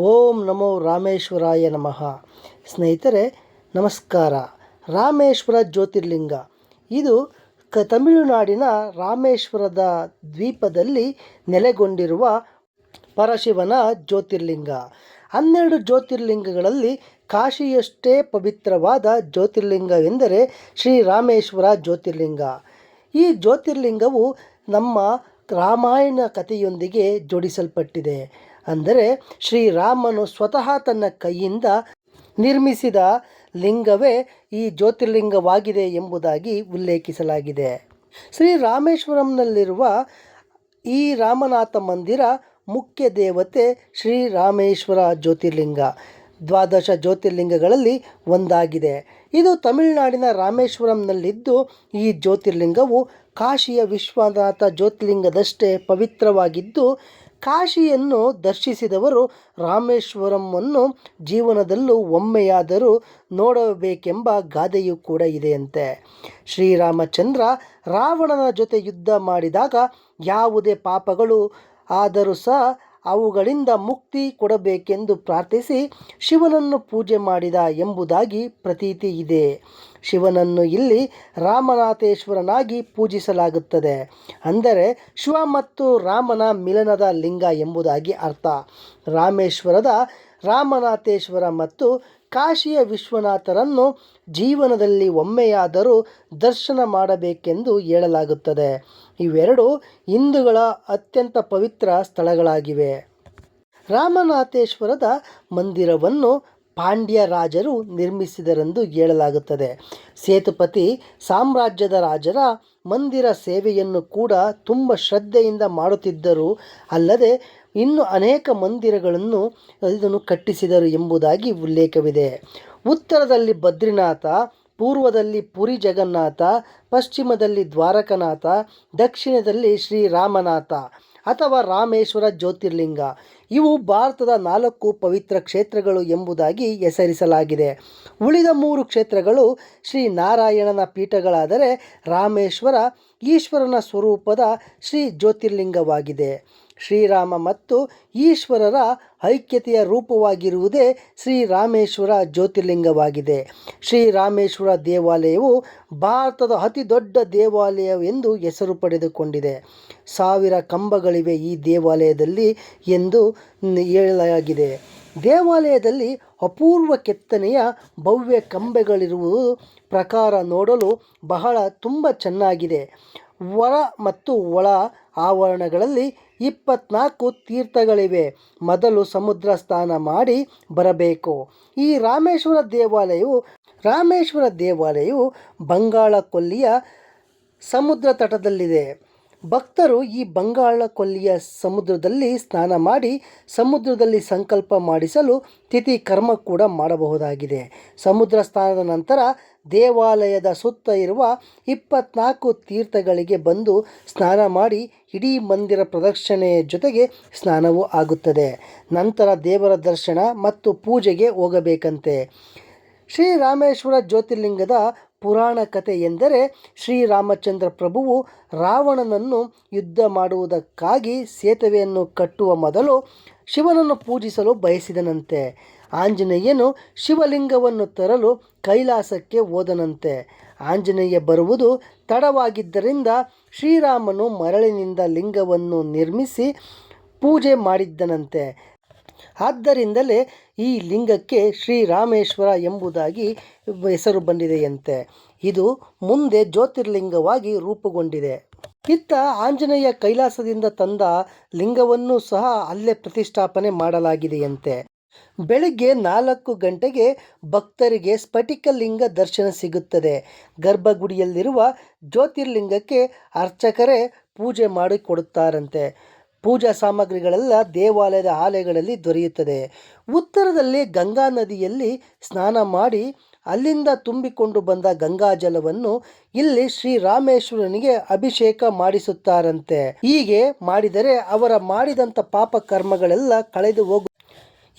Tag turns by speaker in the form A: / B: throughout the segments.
A: ಓಂ ನಮೋ ರಾಮೇಶ್ವರಾಯ ನಮಃ. ಸ್ನೇಹಿತರೆ, ನಮಸ್ಕಾರ. ರಾಮೇಶ್ವರ ಜ್ಯೋತಿರ್ಲಿಂಗ. ಇದು ಕ ತಮಿಳುನಾಡಿನ ರಾಮೇಶ್ವರದ ದ್ವೀಪದಲ್ಲಿ ನೆಲೆಗೊಂಡಿರುವ ಪರಶಿವನ ಜ್ಯೋತಿರ್ಲಿಂಗ. ಹನ್ನೆರಡು ಜ್ಯೋತಿರ್ಲಿಂಗಗಳಲ್ಲಿ ಕಾಶಿಯಷ್ಟೇ ಪವಿತ್ರವಾದ ಜ್ಯೋತಿರ್ಲಿಂಗವೆಂದರೆ ಶ್ರೀ ರಾಮೇಶ್ವರ ಜ್ಯೋತಿರ್ಲಿಂಗ. ಈ ಜ್ಯೋತಿರ್ಲಿಂಗವು ನಮ್ಮ ರಾಮಾಯಣ ಕಥೆಯೊಂದಿಗೆ ಜೋಡಿಸಲ್ಪಟ್ಟಿದೆ. ಅಂದರೆ ಶ್ರೀರಾಮನು ಸ್ವತಃ ತನ್ನ ಕೈಯಿಂದ ನಿರ್ಮಿಸಿದ ಲಿಂಗವೇ ಈ ಜ್ಯೋತಿರ್ಲಿಂಗವಾಗಿದೆ ಎಂಬುದಾಗಿ ಉಲ್ಲೇಖಿಸಲಾಗಿದೆ. ಶ್ರೀ ರಾಮೇಶ್ವರಂನಲ್ಲಿರುವ ಈ ರಾಮನಾಥ ಮಂದಿರ ಮುಖ್ಯ ದೇವತೆ ಶ್ರೀರಾಮೇಶ್ವರ ಜ್ಯೋತಿರ್ಲಿಂಗ. ದ್ವಾದಶ ಜ್ಯೋತಿರ್ಲಿಂಗಗಳಲ್ಲಿ ಒಂದಾಗಿದೆ. ಇದು ತಮಿಳುನಾಡಿನ ರಾಮೇಶ್ವರಂನಲ್ಲಿದ್ದು ಈ ಜ್ಯೋತಿರ್ಲಿಂಗವು ಕಾಶಿಯ ವಿಶ್ವನಾಥ ಜ್ಯೋತಿರ್ಲಿಂಗದಷ್ಟೇ ಪವಿತ್ರವಾಗಿದ್ದು ಕಾಶಿಯನ್ನು ದರ್ಶಿಸಿದವರು ರಾಮೇಶ್ವರಮ್ಮನ್ನು ಜೀವನದಲ್ಲೂ ಒಮ್ಮೆಯಾದರೂ ನೋಡಬೇಕೆಂಬ ಗಾದೆಯೂ ಕೂಡ ಇದೆಯಂತೆ. ಶ್ರೀರಾಮಚಂದ್ರ ರಾವಣನ ಜೊತೆ ಯುದ್ಧ ಮಾಡಿದಾಗ ಯಾವುದೇ ಪಾಪಗಳು ಆದರೂ ಸಹ ಅವುಗಳಿಂದ ಮುಕ್ತಿ ಕೊಡಬೇಕೆಂದು ಪ್ರಾರ್ಥಿಸಿ ಶಿವನನ್ನು ಪೂಜೆ ಮಾಡಿದ ಎಂಬುದಾಗಿ ಪ್ರತೀತಿ ಇದೆ. ಶಿವನನ್ನು ಇಲ್ಲಿ ರಾಮನಾಥೇಶ್ವರನಾಗಿ ಪೂಜಿಸಲಾಗುತ್ತದೆ. ಅಂದರೆ ಶಿವ ಮತ್ತು ರಾಮನ ಮಿಲನದ ಲಿಂಗ ಎಂಬುದಾಗಿ ಅರ್ಥ. ರಾಮೇಶ್ವರದ ರಾಮನಾಥೇಶ್ವರ ಮತ್ತು ಕಾಶಿಯ ವಿಶ್ವನಾಥರನ್ನು ಜೀವನದಲ್ಲಿ ಒಮ್ಮೆಯಾದರೂ ದರ್ಶನ ಮಾಡಬೇಕೆಂದು ಹೇಳಲಾಗುತ್ತದೆ. ಇವೆರಡು ಹಿಂದೂಗಳ ಅತ್ಯಂತ ಪವಿತ್ರ ಸ್ಥಳಗಳಾಗಿವೆ. ರಾಮನಾಥೇಶ್ವರದ ಮಂದಿರವನ್ನು ಪಾಂಡ್ಯ ರಾಜರು ನಿರ್ಮಿಸಿದರೆಂದು ಹೇಳಲಾಗುತ್ತದೆ. ಸೇತುಪತಿ ಸಾಮ್ರಾಜ್ಯದ ರಾಜರ ಮಂದಿರ ಸೇವೆಯನ್ನು ಕೂಡ ತುಂಬ ಶ್ರದ್ಧೆಯಿಂದ ಮಾಡುತ್ತಿದ್ದರು ಅಲ್ಲದೆ ಇನ್ನು ಅನೇಕ ಮಂದಿರಗಳನ್ನು ಇದನ್ನು ಕಟ್ಟಿಸಿದರು ಎಂಬುದಾಗಿ ಉಲ್ಲೇಖವಿದೆ. ಉತ್ತರದಲ್ಲಿ ಬದ್ರಿನಾಥ ಪೂರ್ವದಲ್ಲಿ ಪುರಿ ಜಗನ್ನಾಥ, ಪಶ್ಚಿಮದಲ್ಲಿ ದ್ವಾರಕನಾಥ, ದಕ್ಷಿಣದಲ್ಲಿ ಶ್ರೀರಾಮನಾಥ ಅಥವಾ ರಾಮೇಶ್ವರ ಜ್ಯೋತಿರ್ಲಿಂಗ. ಇವು ಭಾರತದ ನಾಲ್ಕು ಪವಿತ್ರ ಕ್ಷೇತ್ರಗಳು ಎಂಬುದಾಗಿ ಹೆಸರಿಸಲಾಗಿದೆ. ಉಳಿದ ಮೂರು ಕ್ಷೇತ್ರಗಳು ಶ್ರೀ ನಾರಾಯಣನ ಪೀಠಗಳಾದರೆ ರಾಮೇಶ್ವರ, ಈಶ್ವರನ ಸ್ವರೂಪದ ಶ್ರೀ ಜ್ಯೋತಿರ್ಲಿಂಗವಾಗಿದೆ. ಶ್ರೀರಾಮ ಮತ್ತು ಈಶ್ವರರ ಐಕ್ಯತೆಯ ರೂಪವಾಗಿರುವುದೇ ಶ್ರೀರಾಮೇಶ್ವರ ಜ್ಯೋತಿರ್ಲಿಂಗವಾಗಿದೆ. ಶ್ರೀರಾಮೇಶ್ವರ ದೇವಾಲಯವು ಭಾರತದ ಅತಿ ದೊಡ್ಡ ದೇವಾಲಯ ಎಂದು ಹೆಸರು ಪಡೆದುಕೊಂಡಿದೆ. ಸಾವಿರ ಕಂಬಗಳಿವೆ ಈ ದೇವಾಲಯದಲ್ಲಿ ಎಂದು ಹೇಳಲಾಗಿದೆ. ದೇವಾಲಯದಲ್ಲಿ ಅಪೂರ್ವ ಕೆತ್ತನೆಯ ಭವ್ಯ ಕಂಬಗಳಿರುವುದು ಪ್ರಕಾರ ನೋಡಲು ಬಹಳ ತುಂಬ ಚೆನ್ನಾಗಿದೆ. ಹೊರ ಮತ್ತು ಒಳ ಆವರಣಗಳಲ್ಲಿ ಇಪ್ಪತ್ನಾಲ್ಕು ತೀರ್ಥಗಳಿವೆ. ಮೊದಲು ಸಮುದ್ರ ಸ್ನಾನ ಮಾಡಿ ಬರಬೇಕು. ಈ ರಾಮೇಶ್ವರ ದೇವಾಲಯವು ರಾಮೇಶ್ವರ ದೇವಾಲಯವು ಬಂಗಾಳ ಕೊಲ್ಲಿಯ ಸಮುದ್ರ ತಟದಲ್ಲಿದೆ. ಭಕ್ತರು ಈ ಬಂಗಾಳ ಕೊಲ್ಲಿಯ ಸಮುದ್ರದಲ್ಲಿ ಸ್ನಾನ ಮಾಡಿ, ಸಮುದ್ರದಲ್ಲಿ ಸಂಕಲ್ಪ ಮಾಡಿಸಲು ತಿಥಿ ಕರ್ಮ ಕೂಡ ಮಾಡಬಹುದಾಗಿದೆ. ಸಮುದ್ರ ಸ್ನಾನದ ನಂತರ ದೇವಾಲಯದ ಸುತ್ತ ಇರುವ ಇಪ್ಪತ್ನಾಲ್ಕು ತೀರ್ಥಗಳಿಗೆ ಬಂದು ಸ್ನಾನ ಮಾಡಿ ಇಡೀ ಮಂದಿರ ಪ್ರದಕ್ಷಿಣೆಯ ಜೊತೆಗೆ ಸ್ನಾನವೂ ಆಗುತ್ತದೆ. ನಂತರ ದೇವರ ದರ್ಶನ ಮತ್ತು ಪೂಜೆಗೆ ಹೋಗಬೇಕಂತೆ. ಶ್ರೀರಾಮೇಶ್ವರ ಜ್ಯೋತಿರ್ಲಿಂಗದ ಪುರಾಣ ಕಥೆ ಎಂದರೆ ಶ್ರೀರಾಮಚಂದ್ರ ಪ್ರಭುವು ರಾವಣನನ್ನು ಯುದ್ಧ ಮಾಡುವುದಕ್ಕಾಗಿ ಸೇತುವೆಯನ್ನು ಕಟ್ಟುವ ಮೊದಲು ಶಿವನನ್ನು ಪೂಜಿಸಲು ಬಯಸಿದನಂತೆ. ಆಂಜನೇಯನು ಶಿವಲಿಂಗವನ್ನು ತರಲು ಕೈಲಾಸಕ್ಕೆ ಹೋದನಂತೆ. ಆಂಜನೇಯ ಬರುವುದು ತಡವಾಗಿದ್ದರಿಂದ ಶ್ರೀರಾಮನು ಮರಳಿನಿಂದ ಲಿಂಗವನ್ನು ನಿರ್ಮಿಸಿ ಪೂಜೆ ಮಾಡಿದ್ದನಂತೆ. ಆದ್ದರಿಂದಲೇ ಈ ಲಿಂಗಕ್ಕೆ ಶ್ರೀರಾಮೇಶ್ವರ ಎಂಬುದಾಗಿ ಹೆಸರು ಬಂದಿದೆಯಂತೆ. ಇದು ಮುಂದೆ ಜ್ಯೋತಿರ್ಲಿಂಗವಾಗಿ ರೂಪುಗೊಂಡಿದೆ. ಇತ್ತ ಆಂಜನೇಯ ಕೈಲಾಸದಿಂದ ತಂದ ಲಿಂಗವನ್ನು ಸಹ ಅಲ್ಲೇ ಪ್ರತಿಷ್ಠಾಪನೆ ಮಾಡಲಾಗಿದೆಯಂತೆ. ಬೆಳಿಗ್ಗೆ ನಾಲ್ಕು ಗಂಟೆಗೆ ಭಕ್ತರಿಗೆ ಸ್ಫಟಿಕಲಿಂಗ ದರ್ಶನ ಸಿಗುತ್ತದೆ. ಗರ್ಭಗುಡಿಯಲ್ಲಿರುವ ಜ್ಯೋತಿರ್ಲಿಂಗಕ್ಕೆ ಅರ್ಚಕರೇ ಪೂಜೆ ಮಾಡಿಕೊಡುತ್ತಾರಂತೆ. ಪೂಜಾ ಸಾಮಗ್ರಿಗಳೆಲ್ಲ ದೇವಾಲಯದ ಆಲಯಗಳಲ್ಲಿ ದೊರೆಯುತ್ತದೆ. ಉತ್ತರದಲ್ಲಿ ಗಂಗಾ ನದಿಯಲ್ಲಿ ಸ್ನಾನ ಮಾಡಿ ಅಲ್ಲಿಂದ ತುಂಬಿಕೊಂಡು ಬಂದ ಗಂಗಾಜಲವನ್ನು ಇಲ್ಲಿ ಶ್ರೀರಾಮೇಶ್ವರನಿಗೆ ಅಭಿಷೇಕ ಮಾಡಿಸುತ್ತಾರಂತೆ. ಹೀಗೆ ಮಾಡಿದರೆ ಅವರ ಮಾಡಿದಂಥ ಪಾಪ ಕರ್ಮಗಳೆಲ್ಲ ಕಳೆದು ಹೋಗು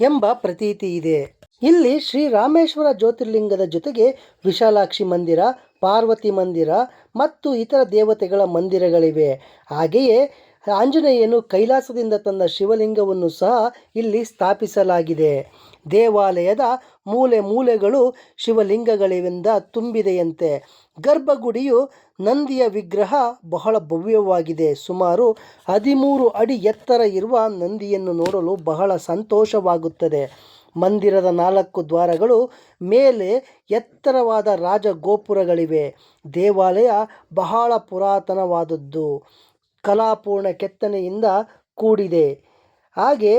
A: ಎಂಬ ಪ್ರತೀತಿ ಇದೆ. ಇಲ್ಲಿ ಶ್ರೀ ರಾಮೇಶ್ವರ ಜ್ಯೋತಿರ್ಲಿಂಗದ ಜೊತೆಗೆ ವಿಶಾಲಾಕ್ಷಿ ಮಂದಿರ, ಪಾರ್ವತಿ ಮಂದಿರ ಮತ್ತು ಇತರ ದೇವತೆಗಳ ಮಂದಿರಗಳಿವೆ. ಹಾಗೆಯೇ ಆಂಜನೇಯನು ಕೈಲಾಸದಿಂದ ತಂದ ಶಿವಲಿಂಗವನ್ನು ಸಹ ಇಲ್ಲಿ ಸ್ಥಾಪಿಸಲಾಗಿದೆ. ದೇವಾಲಯದ ಮೂಲೆ ಮೂಲೆಗಳು ಶಿವಲಿಂಗಗಳಿಂದ ತುಂಬಿದೆಯಂತೆ. ಗರ್ಭಗುಡಿಯು ನಂದಿಯ ವಿಗ್ರಹ ಬಹಳ ಭವ್ಯವಾಗಿದೆ. ಸುಮಾರು ಹದಿಮೂರು ಅಡಿ ಎತ್ತರ ಇರುವ ನಂದಿಯನ್ನು ನೋಡಲು ಬಹಳ ಸಂತೋಷವಾಗುತ್ತದೆ. ಮಂದಿರದ ನಾಲ್ಕು ದ್ವಾರಗಳು ಮೇಲೆ ಎತ್ತರವಾದ ರಾಜಗೋಪುರಗಳಿವೆ. ದೇವಾಲಯ ಬಹಳ ಪುರಾತನವಾದದ್ದು. ಕಲಾಪೂರ್ಣ ಕೆತ್ತನೆಯಿಂದ ಕೂಡಿದೆ. ಹಾಗೆ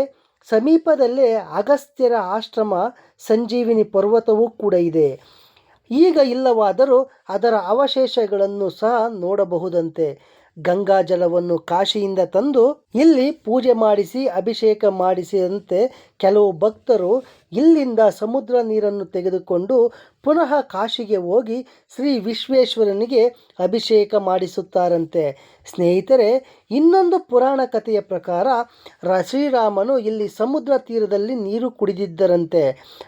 A: ಸಮೀಪದಲ್ಲೇ ಅಗಸ್ತ್ಯರ ಆಶ್ರಮ, ಸಂಜೀವಿನಿ ಪರ್ವತವೂ ಕೂಡ ಇದೆ. ಈಗ ಇಲ್ಲವಾದರೂ ಅದರ ಅವಶೇಷಗಳನ್ನು ಸಹ ನೋಡಬಹುದಂತೆ. ಗಂಗಾ ಜಲವನ್ನು ಕಾಶಿಯಿಂದ ತಂದು ಇಲ್ಲಿ ಪೂಜೆ ಮಾಡಿಸಿ, ಅಭಿಷೇಕ ಮಾಡಿಸಿದಂತೆ ಕೆಲವು ಭಕ್ತರು ಇಲ್ಲಿಂದ ಸಮುದ್ರ ನೀರನ್ನು ತೆಗೆದುಕೊಂಡು ಪುನಃ ಕಾಶಿಗೆ ಹೋಗಿ ಶ್ರೀ ವಿಶ್ವೇಶ್ವರನಿಗೆ ಅಭಿಷೇಕ ಮಾಡಿಸುತ್ತಾರಂತೆ. ಸ್ನೇಹಿತರೆ, ಇನ್ನೊಂದು ಪುರಾಣ ಕಥೆಯ ಪ್ರಕಾರ ಶ್ರೀರಾಮನು ಇಲ್ಲಿ ಸಮುದ್ರ ತೀರದಲ್ಲಿ ನೀರು ಕುಡಿದಿದ್ದರಂತೆ.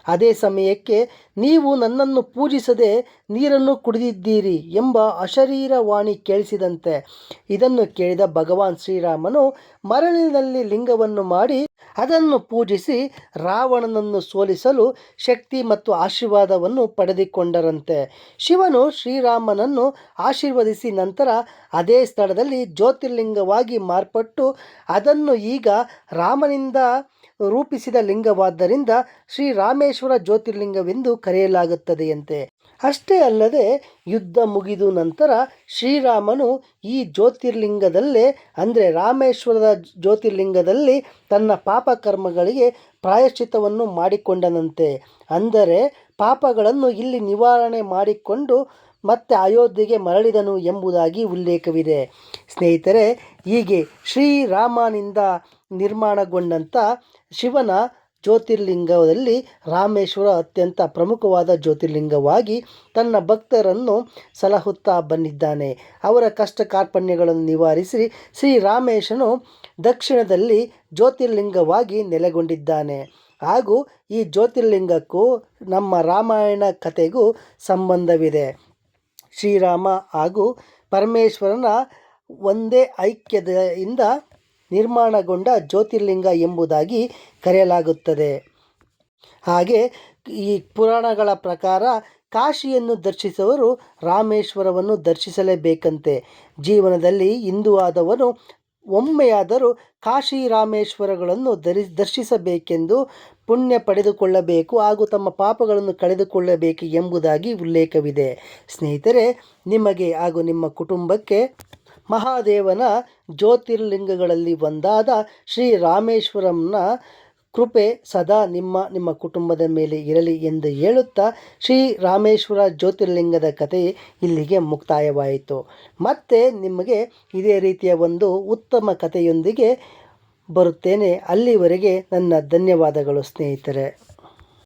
A: ಅದೇ ಸಮಯಕ್ಕೆ ನೀವು ನನ್ನನ್ನು ಪೂಜಿಸದೆ ನೀರನ್ನು ಕುಡಿದಿದ್ದೀರಿ ಎಂಬ ಅಶರೀರ ವಾಣಿ ಕೇಳಿಸಿದಂತೆ. ಇದನ್ನು ಕೇಳಿದ ಭಗವಾನ್ ಶ್ರೀರಾಮನು ಮರಳಿನಲ್ಲಿ ಲಿಂಗವನ್ನು ಮಾಡಿ ಅದನ್ನು ಪೂಜಿಸಿ ರಾವಣನನ್ನು ಸೋಲಿಸಲು ಶಕ್ತಿ ಮತ್ತು ಆಶೀರ್ವಾದವನ್ನು ಪಡೆದುಕೊಂಡರಂತೆ. ಶಿವನು ಶ್ರೀರಾಮನನ್ನು ಆಶೀರ್ವದಿಸಿ ನಂತರ ಅದೇ ಸ್ಥಳದಲ್ಲಿ ಜ್ಯೋತಿರ್ಲಿಂಗವಾಗಿ ಮಾರ್ಪಟ್ಟು ಅದನ್ನು ಈಗ ರಾಮನಿಂದ ರೂಪಿಸಿದ ಲಿಂಗವಾದ್ದರಿಂದ ಶ್ರೀರಾಮೇಶ್ವರ ಜ್ಯೋತಿರ್ಲಿಂಗವೆಂದು ಕರೆಯಲಾಗುತ್ತದೆಯಂತೆ. ಅಷ್ಟೇ ಅಲ್ಲದೆ ಯುದ್ಧ ಮುಗಿದು ನಂತರ ಶ್ರೀರಾಮನು ಈ ಜ್ಯೋತಿರ್ಲಿಂಗದಲ್ಲೇ, ಅಂದರೆ ರಾಮೇಶ್ವರದ ಜ್ಯೋತಿರ್ಲಿಂಗದಲ್ಲಿ ತನ್ನ ಪಾಪಕರ್ಮಗಳಿಗೆ ಪ್ರಾಯಶ್ಚಿತವನ್ನು ಮಾಡಿಕೊಂಡನಂತೆ. ಅಂದರೆ ಪಾಪಗಳನ್ನು ಇಲ್ಲಿ ನಿವಾರಣೆ ಮಾಡಿಕೊಂಡು ಮತ್ತೆ ಅಯೋಧ್ಯೆಗೆ ಮರಳಿದನು ಎಂಬುದಾಗಿ ಉಲ್ಲೇಖವಿದೆ. ಸ್ನೇಹಿತರೆ, ಹೀಗೆ ಶ್ರೀರಾಮನಿಂದ ನಿರ್ಮಾಣಗೊಂಡಂಥ ಶಿವನ ಜ್ಯೋತಿರ್ಲಿಂಗದಲ್ಲಿ ರಾಮೇಶ್ವರ ಅತ್ಯಂತ ಪ್ರಮುಖವಾದ ಜ್ಯೋತಿರ್ಲಿಂಗವಾಗಿ ತನ್ನ ಭಕ್ತರನ್ನು ಸಲಹುತ್ತಾ ಬಂದಿದ್ದಾನೆ. ಅವರ ಕಷ್ಟ ಕಾರ್ಪಣ್ಯಗಳನ್ನು ನಿವಾರಿಸಿ ಶ್ರೀರಾಮೇಶನು ದಕ್ಷಿಣದಲ್ಲಿ ಜ್ಯೋತಿರ್ಲಿಂಗವಾಗಿ ನೆಲೆಗೊಂಡಿದ್ದಾನೆ. ಹಾಗೂ ಈ ಜ್ಯೋತಿರ್ಲಿಂಗಕ್ಕೂ ನಮ್ಮ ರಾಮಾಯಣ ಕಥೆಗೂ ಸಂಬಂಧವಿದೆ. ಶ್ರೀರಾಮ ಹಾಗೂ ಪರಮೇಶ್ವರನ ಒಂದೇ ಐಕ್ಯತೆಯಿಂದ ನಿರ್ಮಾಣಗೊಂಡ ಜ್ಯೋತಿರ್ಲಿಂಗ ಎಂಬುದಾಗಿ ಕರೆಯಲಾಗುತ್ತದೆ. ಹಾಗೆ ಈ ಪುರಾಣಗಳ ಪ್ರಕಾರ ಕಾಶಿಯನ್ನು ದರ್ಶಿಸುವವರು ರಾಮೇಶ್ವರವನ್ನು ದರ್ಶಿಸಲೇಬೇಕಂತೆ. ಜೀವನದಲ್ಲಿ ಹಿಂದೂ ಆದವನು ಒಮ್ಮೆಯಾದರೂ ಕಾಶಿ ರಾಮೇಶ್ವರಗಳನ್ನು ದರಿ, ದರ್ಶಿಸಬೇಕೆಂದು ಪುಣ್ಯ ಪಡೆದುಕೊಳ್ಳಬೇಕು, ಹಾಗೂ ತಮ್ಮ ಪಾಪಗಳನ್ನು ಕಳೆದುಕೊಳ್ಳಬೇಕು ಎಂಬುದಾಗಿ ಉಲ್ಲೇಖವಿದೆ. ಸ್ನೇಹಿತರೆ, ನಿಮಗೆ ಹಾಗೂ ನಿಮ್ಮ ಕುಟುಂಬಕ್ಕೆ ಮಹಾದೇವನ ಜ್ಯೋತಿರ್ಲಿಂಗಗಳಲ್ಲಿ ಒಂದಾದ ಶ್ರೀ ರಾಮೇಶ್ವರಂನ ಕೃಪೆ ಸದಾ ನಿಮ್ಮ ನಿಮ್ಮ ಕುಟುಂಬದ ಮೇಲೆ ಇರಲಿ ಎಂದು ಹೇಳುತ್ತಾ ಶ್ರೀ ರಾಮೇಶ್ವರ ಜ್ಯೋತಿರ್ಲಿಂಗದ ಕಥೆ ಇಲ್ಲಿಗೆ ಮುಕ್ತಾಯವಾಯಿತು. ಮತ್ತೆ ನಿಮಗೆ ಇದೇ ರೀತಿಯ ಒಂದು ಉತ್ತಮ ಕಥೆಯೊಂದಿಗೆ ಬರುತ್ತೇನೆ. ಅಲ್ಲಿವರೆಗೆ ನನ್ನ ಧನ್ಯವಾದಗಳು ಸ್ನೇಹಿತರೆ.